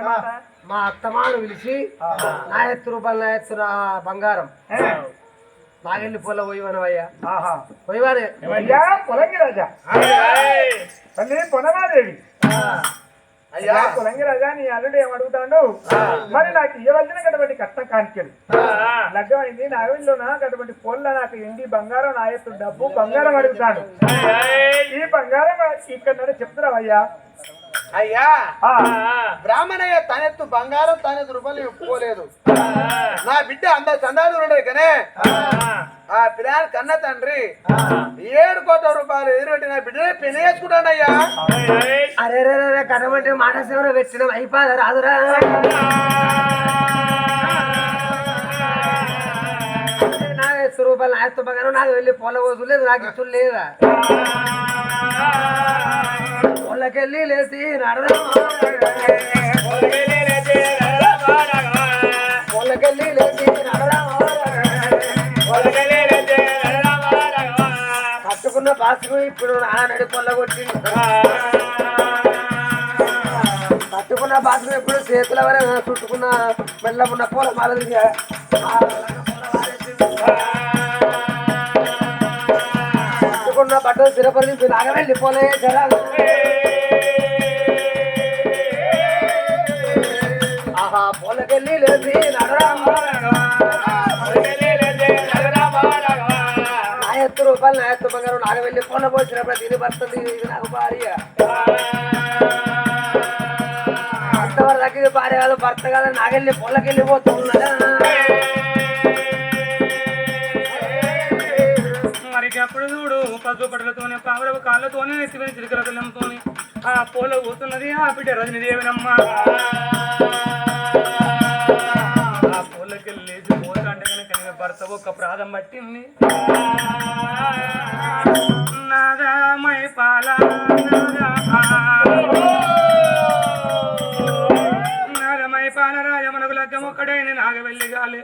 మా అత్తమాను పిలిచి నా ఎత్తు రూపాయలు నా ఎత్తు నా బంగారం నాగెళ్ళి పొల పోయివనవయ్యా. పోయివానే పొలంగి రాజా తల్లి పొనమాదేవి అయ్యా. పొలంగి రాజా నీ అల్లుడు ఏమడుగుతాడు? మరి నాకు ఇవ్వవలసిన కటువంటి కట్నం కానికెళ్ళి లగ్గమైంది నా వీళ్ళలోన కటువంటి పొల్ల నాకు ఎండి బంగారం నా ఎత్తు డబ్బు బంగారం అడుగుతాడు. ఈ బంగారం ఇక్కడ చెప్తున్నావు అయ్యా! అయ్యా ఆ, బ్రాహ్మణయ్య తనెత్తు బంగారం తనెత్తు రూపాయలు ఒప్పుకోలేదు. నా బిడ్డ అంద చందాలు ఉండే కనే. ఆ. పిల్లాని కన్న తండ్రి. ఏడు కోట్ల రూపాయలు ఎదురుపెట్టి నా బిడ్డనే పెళ్ళి చేసుకుంటానయ్యా. అరే రే రే, రే కనమంటే మాట సేవలో పెట్టిన అయిపోదా రాదురా నా ఎత్తు రూపాయలు నా ఎత్తు బంగారం నాకు వెళ్ళి పొల పోసు లేదు నాకు ఇష్టం లేదా పొలకెళ్ళి లేచి నడరా పొలకెళ్ళి లేచి నడరా కట్టుకున్న బాసుకు ఇప్పుడు నాన్నడి పొల్ల కొట్టింది కట్టుకున్న బాసుకు ఇప్పుడు చేతుల వరకు చుట్టుకున్న మెల్ల ఉన్న పూల మాల తిరిగా. బట్టలు స్థిరపరిచి నాగవెళ్ళి పోలే జరాలు ఆహా పొలకెళ్ళి లేచి నడరా నా ఎత్తు రూపాయలు నా ఎత్తు బంగారం నాగవెళ్ళి పొల పోసినప్పుడు ఇది పడుతుంది ఇది నాకు భార్య అంతవరకు దగ్గర భార్య కాదు భర్త కాదు నాగెళ్ళి పొలకెళ్ళి అప్పుడు చూడు పసుపు పడలతోనే పావురపు కాళ్ళతోనే నెత్తిపోయిన చిలుకల పిల్లంతోని. ఆ పోలో పోతున్నది ఆ బిడ్డ రజనీదేవినమ్మ ఆ పూలకెళ్ళి లేచి పోతా కనుక నీ భర్త ఒక్క ప్రాధం పట్టింది. నాదమై పాల నాదమై పాల రాజమనకు లగ్గం ఒక్కడైన నాగవెల్లి గాలి.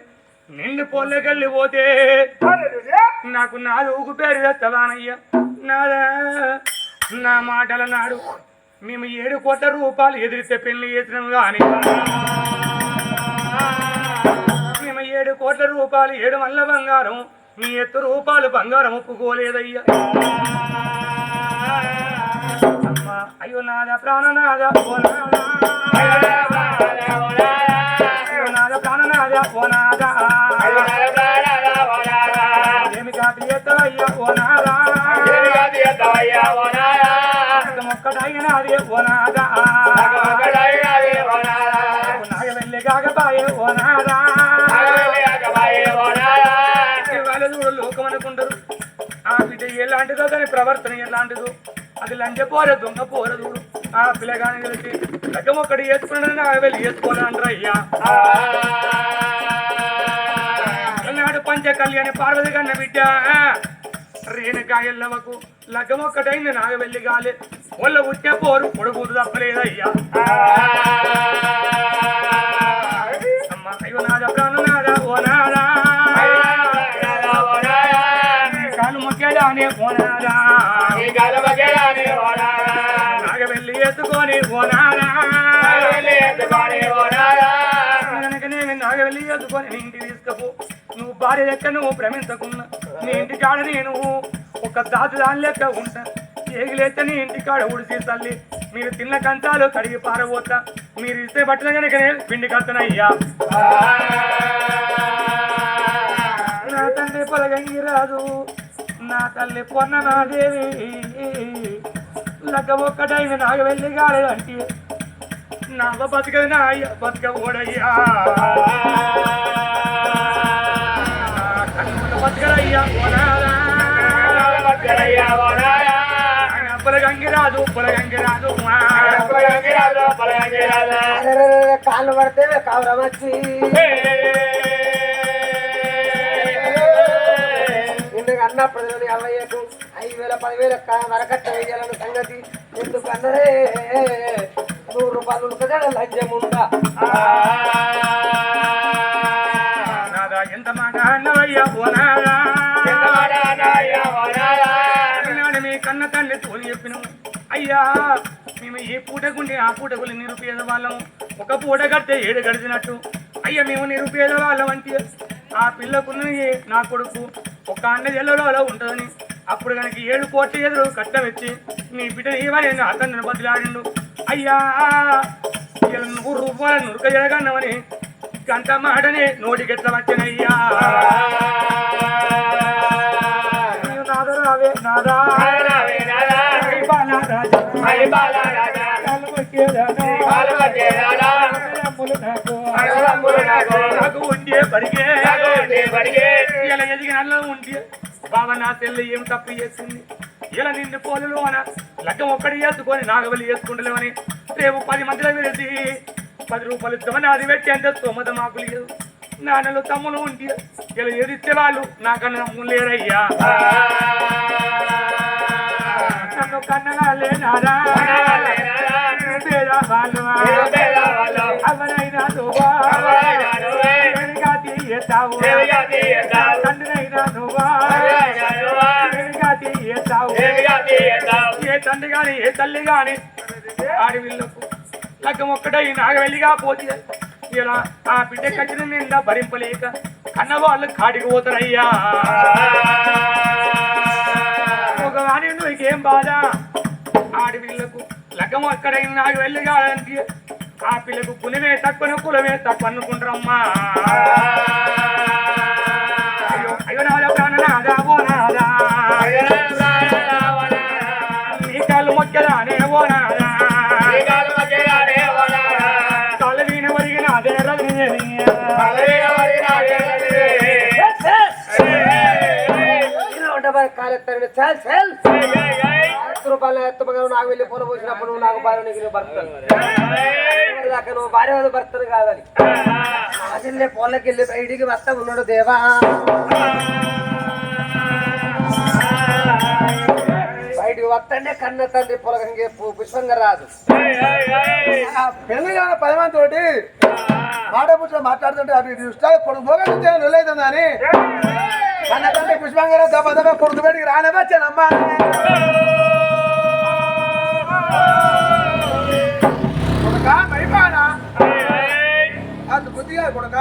నిండు పోలకెళ్ళి పోతే నాకు నాలుగు పేరు వేస్తావానయ్యా నాదా నా మాటల నాడు మేము ఏడు కోట్ల రూపాయలు ఎదిరితే పెళ్ళి చేసినాం కానీ మేము ఏడు కోట్ల రూపాయలు ఏడు మల్ల బంగారం మీ ఎత్తు రూపాయలు బంగారం ఒప్పుకోలేదయ్యా. అమ్మా అయ్యో నాదా ప్రాణనాద ఓ నాదా. లోకం అనుకుంటారు. ఆ బిడ్డ ఎలాంటిదో దాని ప్రవర్తన ఎలాంటిదో. అది లంచ పోరే దొంగ పోరదు ఆ పిల్లగాని కలిసి లగ్గం ఒక్కటి వేసుకున్నాడని ఆ వెళ్ళి వేసుకోవాలంటారు అయ్యా? నాడు పంచ కళ్యాణి పార్వతి కన్న బిడ్డ రేణుకాయల్లవకు లగ్గం ఒక్కటైంది నాగవెల్లి కాలే గాలి. ఒళ్ళ ఉంటే పోరు పొడుగు తప్పలేదయ్యా. అమ్మ అయ్యో నాద ప్రాణనాద ఓ నాదా. కాలు మొక్కేదానే ఓ నాదా. ఎత్తుకొని ఓ నాదా. నేను ఎత్తుకొని నీ ఇంటికి తీసుకపో. నువ్వు భార్య లెక్క నువ్వు భ్రమించకున్నా. నీ ఇంటి కాడ నేను ఒక దాచు దాని లెక్క ఉంటా. ఏగిలేతని ఇంటి కాడ ఉడిసి తల్లి మీరు తిన్న కంచాలు కడిగి పారబోతా. మీరు ఇస్తే బట్టలు కనుక పిండి కడతానయ్యా నా తండ్రి పొలగంగి రాదు నా తల్లి పొన్న పొన్నమాదేవి లగ్గ ఒక్కటైన నాకు వెళ్ళి కాలేదంటే నా అవ్వ నా అయ్య బతుక ఓడయ్యా బతుకడయ్యా బతుకడయ్యా రే రే రే, కాళ్ళు పడితే కావరం వచ్చి ఇందుకు అన్నప్పుడు నేను అవ్వయ్యకు ఐదు వేల పదివేల వరకట్ట వేయాలన్న సంగతి ఎందుకు అన్నరే నూరు రూపాయలు ఉంటుంది లంచం ఉందా నాదా ఎంత మాట అన్నవయ్యా అయ్యా మేము ఈ పూటకుండి ఆ పూటకులు నిరుపేద వాళ్ళం ఒక పూట కడితే ఏడు గడిచినట్టు. అయ్యా మేము నిరుపేద వాళ్ళం అంటే ఆ పిల్లకున్నది నా కొడుకు ఒక అన్న జల్లలో ఉంటుందని. అప్పుడు కనుక ఏడు కోట్ల ఎదురు కట్టవెచ్చి నీ బిడ్డ ఇవని అతను బదిలాడిండు అయ్యా నువ్వు నూరు రూపాయలు నురుక జరగన్నవని గంట మాటనే నోటికెట్ల వచ్చినయ్యా. ఇలా ఎదిగిన అల్లం ఉంటే బాబా నా తెల్లి ఏం తప్పు చేసింది ఇలా నిన్ను పోలులు అన లగ్గం ఒక్కడి వేసుకొని నాగవల్లి వేసుకుంటలేమని రేపు పది మందిలో వేసి పది రూపాయలు ఇస్తామని అది పెట్టి అంతే స్తోమత మాకు లేదు నాన్నలు తమ్ములు ఉంటే ఇలా ఎదిస్తే వాళ్ళు నాకన్నా అమ్ములు లేరయ్యా నన్ను కన్నగా లేనారా పేదవాళ్ళు ఎవరైనా నువ్వా? వెనుక తీయతావు. తండ్రినైనా నువ్వా? వెనుక తీయతావు. ఏ తండ్రి గాని ఏ తల్లి గాని ఆడవిళ్ళకు లగ్గం ఒక్కటై నాగవెల్లిగా పోతే ఇలా ఆ బిడ్డ కట్టిన నిండా భరింపలేక కన్న వాళ్ళు కాడికి పోతారయ్యా. వాణి నువ్వుకేం బాధ? ఆడవిళ్ళకు లగ్గం అక్కడైనా నాకు వెళ్ళి కాదంటే ఆ పిల్లకు పులిమే తక్కువ కులమే తక్కువ అనుకుంటారమ్మా అయ్యో అయ్యో నాదా ప్రాణనాదా ఓ నాదా. నీ కాళ్ళు మొక్కదానే ఓ నాదా. కాళ్ళ వీణ వరిగిన అదే రజనీ ఉండబోయే కాలెత్తాను చాలు చాలు. ఎత్తు రూపాయలు ఎత్తమగా నాకు వెళ్ళి పూల పోసినప్పుడు నువ్వు నాకు భార్య నీకు భర్తను దాకా నువ్వు భార్య వద్ద భర్తను కాదని. ఆశల్లే పూలకి వెళ్ళి బయటికి భర్త ఉన్నాడు దేవా. బయటికి వస్తానే కన్న తండ్రి పొలకంగి పుష్పంగా రాదు పెళ్ళి కాని పది మంది తోటి మాట పుచ్చులో మాట్లాడుతుంటే అటు ఇటు చూస్తే కొడుకు మోగంటే లొల్లైతుందని కన్న తండ్రి పుష్పంగా దెబ్బ దెబ్బ కొడుకు బయటికి రానే వచ్చానమ్మా. కొడుక మైపానా అంత బుద్ధిగా కొడుక.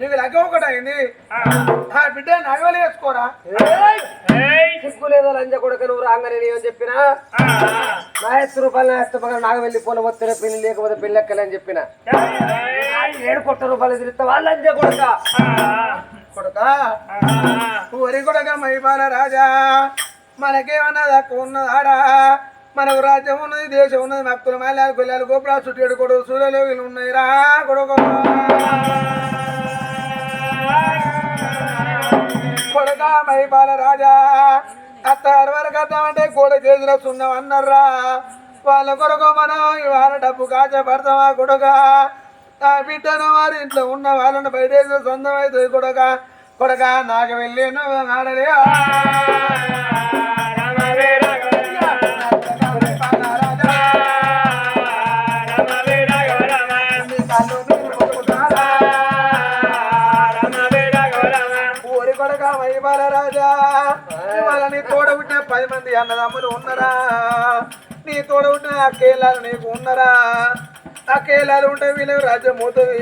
నీకు లగ్గ ఒకటి అయింది. ఆ బిడ్డ నగవలి వేసుకోరా? సిగ్గు లేదో లంజ కొడుక నువ్వు రాగానే నేను చెప్పినా? నా ఎత్తు రూపాయలు నా ఎత్తు పక్కన నాకు వెళ్ళి పొలం పెళ్ళి లేకపోతే పెళ్ళి ఎక్కలని చెప్పిన. ఏడు కొట్ట రూపాయలు ఎదిరిస్తా వాళ్ళు లంజ కొడుక? కొడుక. ఊరి కొడక మైపాల రాజా. మనకేమన్నా తక్కువ ఉన్నదాడా మనకు రాజ్యం ఉన్నది దేశం ఉన్నది మక్కులు మల్లాలు పిల్లలు గోపురా చుట్టేడు కొడుకు సూర్యలో వీళ్ళు ఉన్నాయి రా కొడుకు. కొడక మైపాల రాజా. అత్తారు వరకు అద్దామంటే గోడ చేసిన సున్నం అన్నారా వాళ్ళ కొరకు మనం ఇవాళ డబ్బు కాచపడతామా కొడుక. ఆ బిడ్డను వారి ఇంట్లో ఉన్న వాళ్ళని బయట సొంతం అయితే కొడక కొడక నాకు వెళ్ళి నువ్వు ఆడలే కొడక రాజా. ఇవాళ నీ తోడ పది మంది అన్నదమ్ములు ఉన్నరా? నీ తోడ పుట్టిన నీకు ఉన్నరా? అక్కేలాలు ఉంటే వీళ్ళ రాజ్యం మూతుంది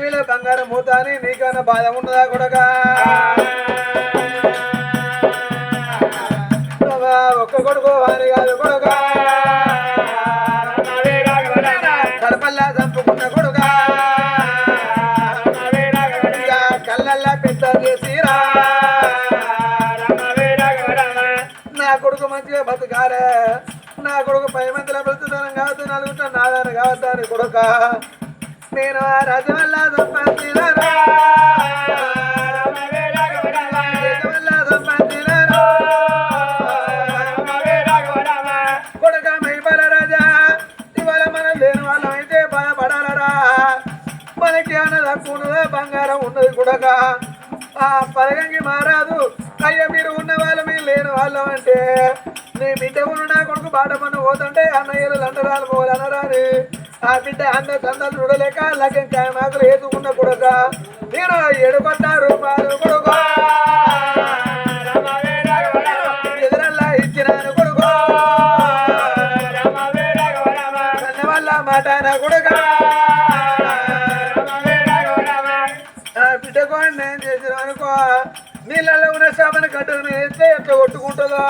వీళ్ళ బంగారం మూత అని నీకన్నా బాధ ఉన్నదా కొడక? ఒక్క కొడుకు వారి కాదు కొడుక. కడపల్లా చంపుకున్న కొడుక. కళ్ళల్లా పెద్ద చేసిరా. నా కొడుకు మంచిగా బతకాలే. నా కొడుకు పై మందిలో బ్రతుకుతాను కావద్దు నలుగుతా కొడుక? నేను ఆ రాజ్యం వల్ల సంపాదించినారా రాజ్యం కొడుక మైపల రాజా ఇవాళ మనం లేని వాళ్ళం అయితే భయపడాలరా? మనకి అన్నది హక్కు బంగారం ఉన్నది కొడక? ఆ పలగంగి మారాదు అయ్యా మీరు ఉన్న వాళ్ళు మీరు లేని వాళ్ళం అంటే నీ బిడ్డ ఉన్న నా కొడుకు బాటమన్న పోతుంటే అన్నయ్యలు లండరాలు పోవాలి అనరాని ఆ బిడ్డ అన్న తండ్రులు చూడలేక లగ్గం మాత్రం ఏదుకున్న కొడుక. నేను ఎడుకొట్ట రూపాయలు కొడుకు. నేను చేసిన అనుకో. నీళ్ళలో ఉన్న సామాను కట్టుకుని ఎత్తే ఎట్లా కొట్టుకుంటుందో.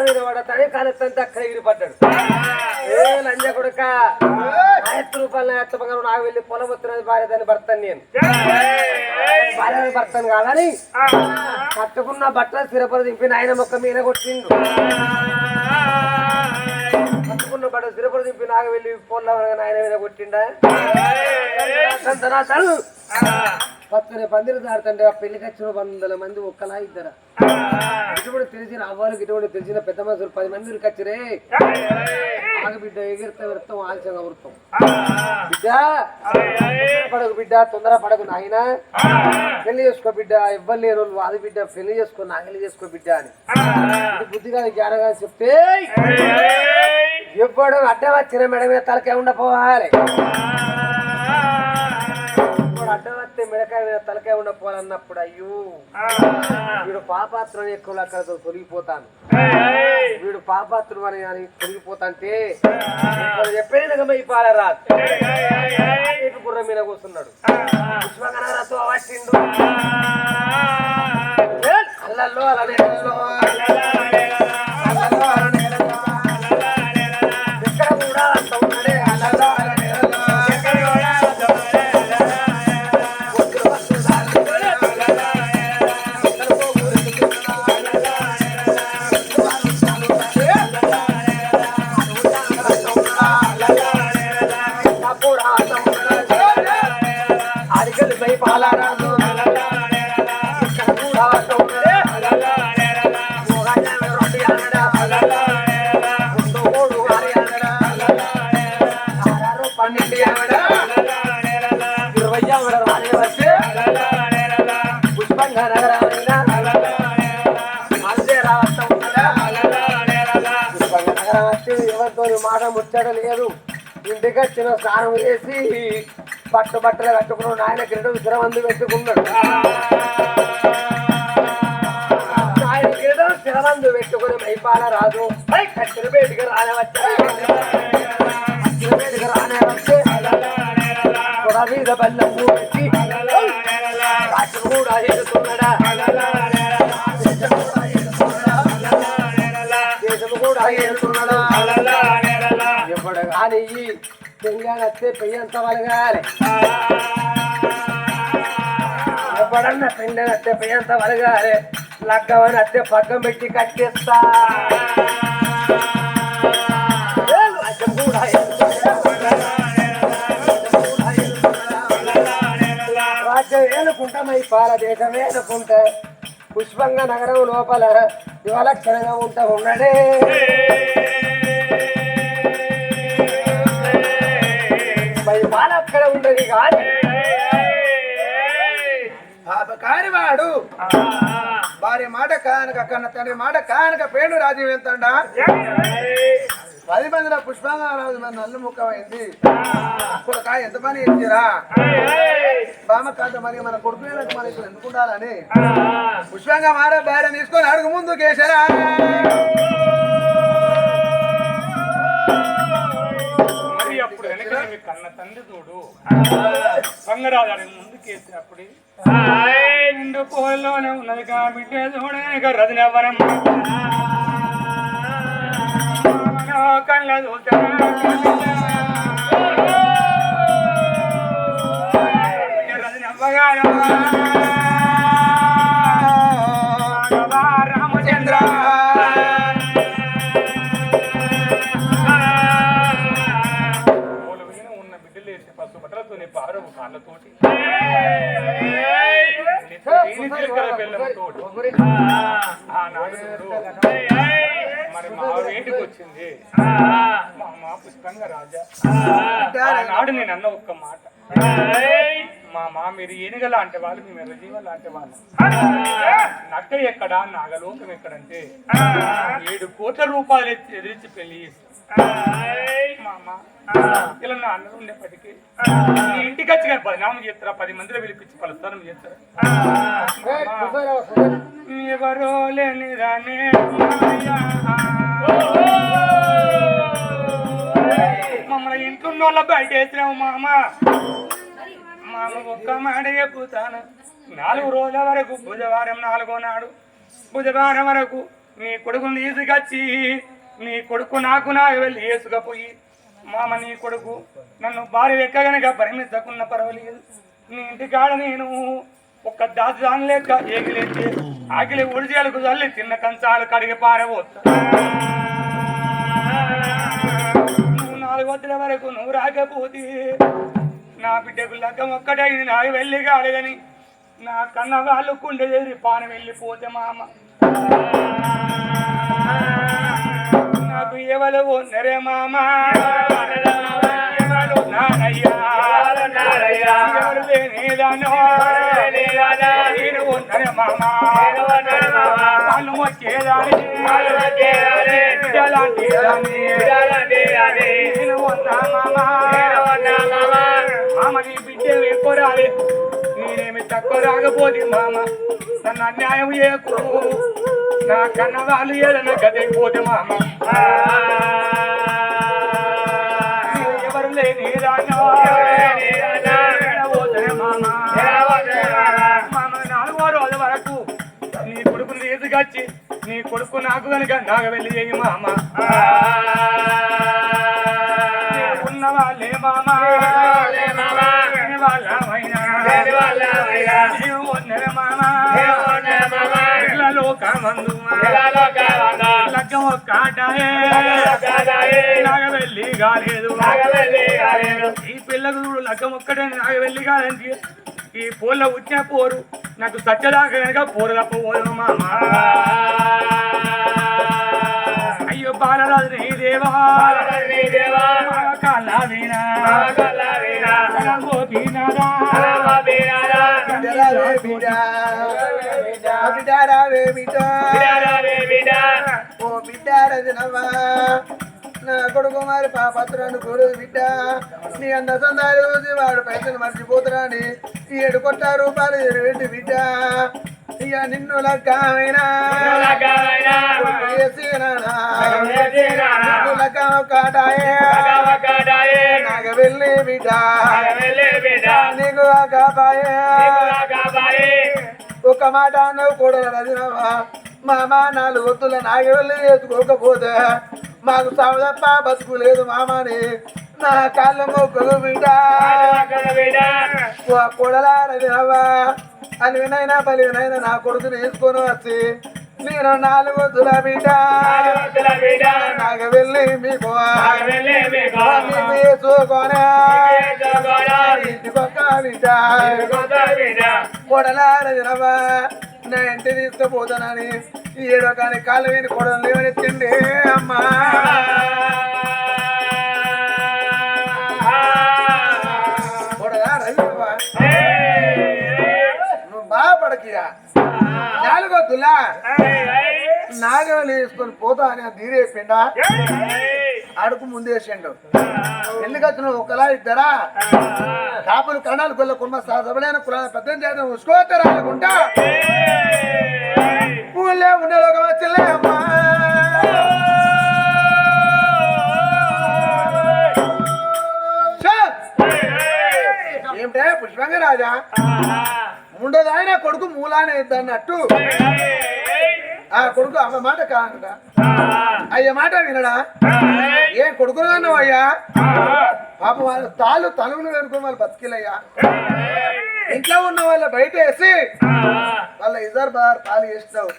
మీద పడతాడు కాలెత్తంతా అక్కడ ఏ లంజ కొడుక రూపాయలు బంగారం నాకు వెళ్ళి పొలం వచ్చినది భార్య దాన్ని భర్తను నేను భార్య భర్తను కాదని కట్టుకున్న బట్టలు స్థిరపడి దింపి నాయన మొక్క మీద కొట్టిండు. కట్టుకున్న బట్టలు సిరపర దింపి నాకు వెళ్ళి పొలం నాయన మీద కొట్టిండా? పచ్చని పందిరి దాడుతుంటే ఆ పెళ్ళికి వచ్చిన వందల మంది ఒక్కలా ఇద్దరా? ఇటువంటి తెలిసిన అవ్వాలకు ఇటువంటి తెలిసిన పెద్ద మనుషులు పది మంది కచ్చిరే ఆగ బిడ్డ ఎగిరితే వృత్తం ఆలస్యంగా వృత్తం. బిడ్డ పడకు బిడ్డ తొందర పడకు నాయన. పెళ్ళి చేసుకో బిడ్డ ఇవ్వరు లేరు. వాళ్ళు బిడ్డ పెళ్ళి చేసుకో నాగలి చేసుకో బిడ్డ అని. బుద్ధిగా జ్ఞానంగా చెప్తే ఎవ్వడు అడ్డం వచ్చిన మెడ మీద తలకాయ ఉండపోవాలి. ఇప్పుడు అడ్డం వస్తే మెడకాయ మీద తలకాయ ఉండపోవాలన్నప్పుడు అయ్యో. వీడు పాపాత్రం ఎక్కువ అక్కడ తొలగిపోతాను. వీడు పాపాత్రుడు అని అని తొలగిపోతాంటే ఎప్పుడైనా చెప్పేది ఈ పాలరాదు ఇటు గుర్రం మీద కూర్చున్నాడు. పుష్పగణరతో వచ్చిండు అల్లల్లో అలానే వచ్చి ఎవరితో మాట ముచ్చట లేదు. ఇంటికి వచ్చిన స్నానం చేసి పట్టు బట్టలు కట్టుకున్నాడు నాయన కిరీటం స్థిరమందు పెట్టుకున్నాడు. ఆయన కిరీటం స్థిరమందు పెట్టుకుని మైపాల రాజు. పై కట్టిన బయటికి రానే వచ్చా. కట్టిన బయటికి కూడా రాజు కూడా ఎదుతున్నాడా తెలంగాణ వస్తే పెయ్యంత వలగాలి ఎవడన్న పెండి వస్తే పెయ్యంత వలగాలి లగ్గవని వస్తే పగ్గం పెట్టి కట్టేస్తా. కూడా రాజ్యం ఏనుకుంటామై పాల దేశం ఏనుకుంటే. పుష్పంగా నగరం లోపల యువలక్షణంగా ఉంటా ఉన్నడే మరి అక్కడ ఉండదు కానీ కానివాడు భార్య మాట కానక కన్న తండ్రి మాట కానక పేడు రాజ్యం ఎంతండా పది మందిలో పుష్పంగా రాజు మంది నల్లు ముఖమైంది అప్పుడు కాయ ఎంత పని ఇచ్చిరా బామ్మ కాదు మరి మన కొడుకులకు మన ఇక్కడ ఎందుకు ఉండాలని? పుష్పంగా మారే భార్య తీసుకొని అడుగు ముందు కేసరా అప్పుడు వెనక మీ కన్న తండ్రి చూడు బంగారాజు ముందుకేసినప్పుడు నిండు కోల్లోనే ఉన్నది కాబట్టి చూడే రజనవరం కళ్ళ రామచంద్ర రాజా. ఆనాడు నేను అన్న ఒక్క మాట. మా మా మీరు ఏనుగ లాంటి వాళ్ళు మేము ఎర్రజీవ లాంటి వాళ్ళు. నక్క ఎక్కడ నాగలోకం ఎక్కడంటే ఏడు కోట్ల రూపాయలు ఎదిరించి పెళ్ళి ఇలా నా అన్నది ఉండేప్పటికీ నీ ఇంటికి వచ్చి కానీ పది నామం చేస్తారా? పది మందిలో పిలిపించి పలుస్తానం చేస్తారా. ఎవరో లేని రానే మమ్మల్ని ఇంట్లో వాళ్ళ బయట వేసినావు మామ. మామ ఒక్క మాట చెప్పుతాను నాలుగు రోజుల వరకు బుధవారం నాలుగో నాడు బుధవారం వరకు నీ కొడుకుని తీసుకొచ్చి నీ కొడుకు నాకు నాకు వెళ్ళి వేసుకపోయి మామ నీ కొడుకు నన్ను భార్య ఎక్కగనక పరిమితకున్న పర్వాలేదు. నీ ఇంటికాడ నేను ఒక్క దాచి దాని లెక్క ఏగిలేస్తే ఆకిలి ఒడిచేలకు చల్లి చిన్న కంచాలు కడిగి పారబోతా నాలుగొద్దుల వరకు నువ్వు రాకపోతే నా బిడ్డకు లగ్గం ఒక్కటైంది. నాకు వెళ్ళి కాలేదని నా కన్న వాళ్ళు కుండె చేరి పాన వెళ్ళిపోతే మామ. నాకు ఎవరు ఉన్నరే మామ? ఎవరు నానయ్యా నేను ఉన్నరే మామ. వాళ్ళు వచ్చేదాని. ఎలాంటి దాన్ని. నేను ఉన్నా మామ. మామ. నీ బిడ్డ నేనేమి తక్కువ రాకపోతే మామ. నన్ను అన్యాయం చేయకు. నా కన్న వాళ్ళు ఏదైనా గదిపోతే మామ. తీసుకొచ్చి నీ కొడుకు నాకు కనుక నాకు వెళ్ళి చేయి మామ ఉన్న వాళ్ళే మామ లేని వాళ్ళమైనా నీవు ఉన్నవే మామ? ఇళ్ళలో కామందు లగ్గం ఒక్కాటాయే నాగ వెళ్ళి కాలేదు. ఈ పిల్లకు చూడు లగ్గం ఒక్కటే నాగ వెళ్ళి కాదండి ఈ పూల ఉచ్చిన పోరు. నాకు సత్యదాకా కనుక పోరు తప్పబోదు మామ. అయ్యో బాలరాజు నీ దేవా. కాళ్ళ వీణా గోపీనాథా బిడ్డరావే బిడ్డ బిడ్డరావే బిడ్డ ఓ బిడ్డ రజనవ్వా. నా కొడుకు మరి పాపత్రాన్ని కొడుకు బిడ్డ. నీ అన్న సందాలు చూసి వాడు పైసలు మర్చిపోతున్నాని ఈ ఏడు కొట్ట రూపాయలు ఎరువెట్టి బిడ్డ. ఇక నిన్ను లక్కమైనా నాగ వెళ్ళి బిడ్డ. నీకు ఒక మాట నువ్వు కూడా రజనవా మామ నాలుగు వద్దుల నాగవెళ్ళి వేసుకోకపోతే మాకు సావదప్ప బతుకు లేదు మామని. నా కాళ్ళ మొక్కలు బిడ్డ కొడలా రజనవా అలివినైనా బలివినైనా నా కొడుకుని వేసుకొని వచ్చి నేను నాలుగు వద్దుల బిడ్డ నాగ వెళ్ళి మీకు వేసుకోనే ఇంటికొక్క బిడ్డ కొడలారదినవా నా ఇంటి తీసుకుపోతానని ఏడో కానీ కాళ్ళు విని కొడలు లేవని తిండి అమ్మా. నువ్వు నాగవెల్లి వేసుకొని పోతా అని ధీరే పిండా. అడుగు ముందేసిండు ఎందుకు ఒకలా ఇద్దరా? కాపులు కరణాలు గొల్ల కుమ్మ సబలైన కులాల పెద్ద చేత ఉసుకోతారా అనుకుంటా ఊళ్ళే ఉండేది ఒక వచ్చలే అమ్మా. ఏమిటే పుష్పంగ రాజా? ఉండదు ఆయన కొడుకు మూలానే అన్నట్టు ఆ కొడుకు అమ్మ మాట కాదంట. అయ్య మాట వినడా? ఏం కొడుకులు అన్నావు అయ్యా? పాప వాళ్ళ తాళ్ళు తలుగులు వెనుకొని వాళ్ళు బతికిలయ్యా ఇంట్లో ఉన్న వాళ్ళ బయట వేసి వాళ్ళ ఇద్దరు బార్ పాలు వేసినావు.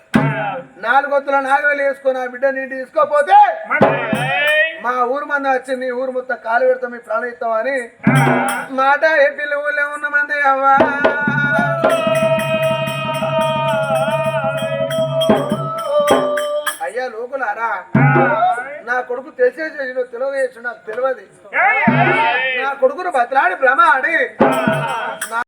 నాలుగొత్తుల నాగవేలు వేసుకొని ఆ బిడ్డ నీటి తీసుకోపోతే మా ఊరు మంది వచ్చి నీ ఊరు మొత్తం కాలు పెడతాం మీ ప్రాణం అని మాట ఏ పిల్ల ఊళ్ళో ఉన్న మంది అవ్వా? అయ్యా లోకులారా నా కొడుకు తెలిసేసి తెలియదు నాకు తెలియదు. నా కొడుకును బతలాడి భ్రమ ఆడి